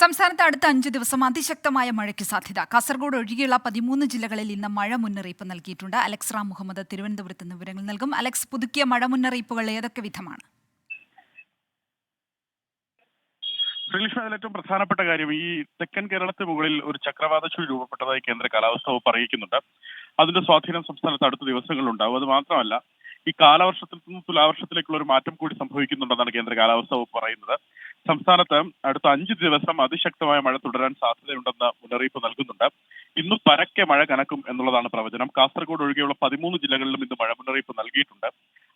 സംസ്ഥാനത്ത് അടുത്ത അഞ്ച് ദിവസം അതിശക്തമായ മഴയ്ക്ക് സാധ്യത. കാസർഗോഡ് ഒഴികെയുള്ള പതിമൂന്ന് ജില്ലകളിൽ ഇന്ന് മഴ മുന്നറിയിപ്പ് നൽകിയിട്ടുണ്ട്. അലക്സ് റാം മുഹമ്മദ് തിരുവനന്തപുരത്ത് നിന്ന് വിവരങ്ങൾ നൽകും. അലക്സ് പുതുക്കിയ മഴ മുന്നറിയിപ്പുകൾ ഏതൊക്കെ വിധമാണ്? ശ്രീലക്ഷ്മി അതിൽ ഏറ്റവും പ്രധാനപ്പെട്ട കാര്യം ഈ തെക്കൻ കേരളത്തിന് മുകളിൽ ഒരു ചക്രവാത ചുഴി രൂപപ്പെട്ടതായി കേന്ദ്ര കാലാവസ്ഥ വകുപ്പ് അറിയിക്കുന്നുണ്ട്. അതിന്റെ സ്വാധീനം സംസ്ഥാനത്ത് അടുത്ത ദിവസങ്ങളിലുണ്ടാവും അത് മാത്രമല്ല ഈ കാലവർഷത്തിൽ നിന്ന് തുലാവർഷത്തിലേക്കുള്ള ഒരു മാറ്റം കൂടി സംഭവിക്കുന്നുണ്ടെന്നാണ് കേന്ദ്ര കാലാവസ്ഥ വകുപ്പ് പറയുന്നത്. സംസ്ഥാനത്ത് അടുത്ത അഞ്ച് ദിവസം അതിശക്തമായ മഴ തുടരാൻ സാധ്യതയുണ്ടെന്ന് മുന്നറിയിപ്പ് നൽകുന്നുണ്ട്. ഇന്നും പരക്കെ മഴ കനക്കും എന്നുള്ളതാണ് പ്രവചനം. കാസർഗോഡ് ഒഴികെയുള്ള പതിമൂന്ന് ജില്ലകളിലും ഇന്ന് മഴ മുന്നറിയിപ്പ് നൽകിയിട്ടുണ്ട്.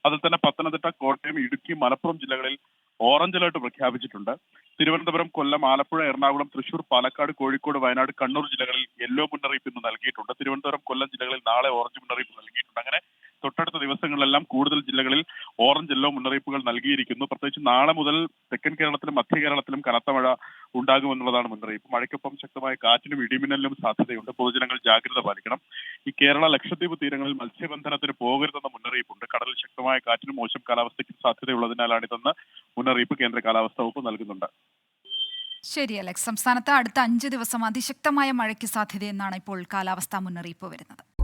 അതിൽ തന്നെ പത്തനംതിട്ട കോട്ടയം ഇടുക്കി മലപ്പുറം ജില്ലകളിൽ ഓറഞ്ച് അലർട്ട് പ്രഖ്യാപിച്ചിട്ടുണ്ട്. തിരുവനന്തപുരം കൊല്ലം ആലപ്പുഴ എറണാകുളം തൃശൂർ പാലക്കാട് കോഴിക്കോട് വയനാട് കണ്ണൂർ ജില്ലകളിൽ യെല്ലോ മുന്നറിയിപ്പ് ഇന്ന് നൽകിയിട്ടുണ്ട്. തിരുവനന്തപുരം കൊല്ലം ജില്ലകളിൽ നാളെ ഓറഞ്ച് മുന്നറിയിപ്പ് ദിവസങ്ങളിലെല്ലാം കൂടുതൽ ജില്ലകളിൽ ഓറഞ്ച് യെല്ലോ മുന്നറിയിപ്പുകൾ നൽകിയിരിക്കുന്നു. പ്രത്യേകിച്ച് നാളെ മുതൽ തെക്കൻ കേരളത്തിലും മധ്യ കേരളത്തിലും കനത്ത മഴ ഉണ്ടാകുമെന്നുള്ളതാണ് മുന്നറിയിപ്പ്. മഴയ്ക്കൊപ്പം ശക്തമായ കാറ്റിനും ഇടിമിന്നലിനും സാധ്യതയുണ്ട്. പൊതുജനങ്ങൾ ജാഗ്രത പാലിക്കണം. ഈ കേരള ലക്ഷദ്വീപ് തീരങ്ങളിൽ മത്സ്യബന്ധനത്തിന് പോകരുതെന്ന മുന്നറിയിപ്പുണ്ട്. കടലിൽ ശക്തമായ കാറ്റിനും മോശം കാലാവസ്ഥയ്ക്കും സാധ്യതയുള്ളതിനാലാണിതെന്ന് മുന്നറിയിപ്പ് കേന്ദ്ര കാലാവസ്ഥാ വകുപ്പ് നൽകുന്നുണ്ട്. ശരി അലക്സ്. സംസ്ഥാനത്ത് അടുത്ത അഞ്ച് ദിവസം അതിശക്തമായ മഴയ്ക്ക് സാധ്യതയെന്നാണ് ഇപ്പോൾ കാലാവസ്ഥാ മുന്നറിയിപ്പ് വരുന്നത്.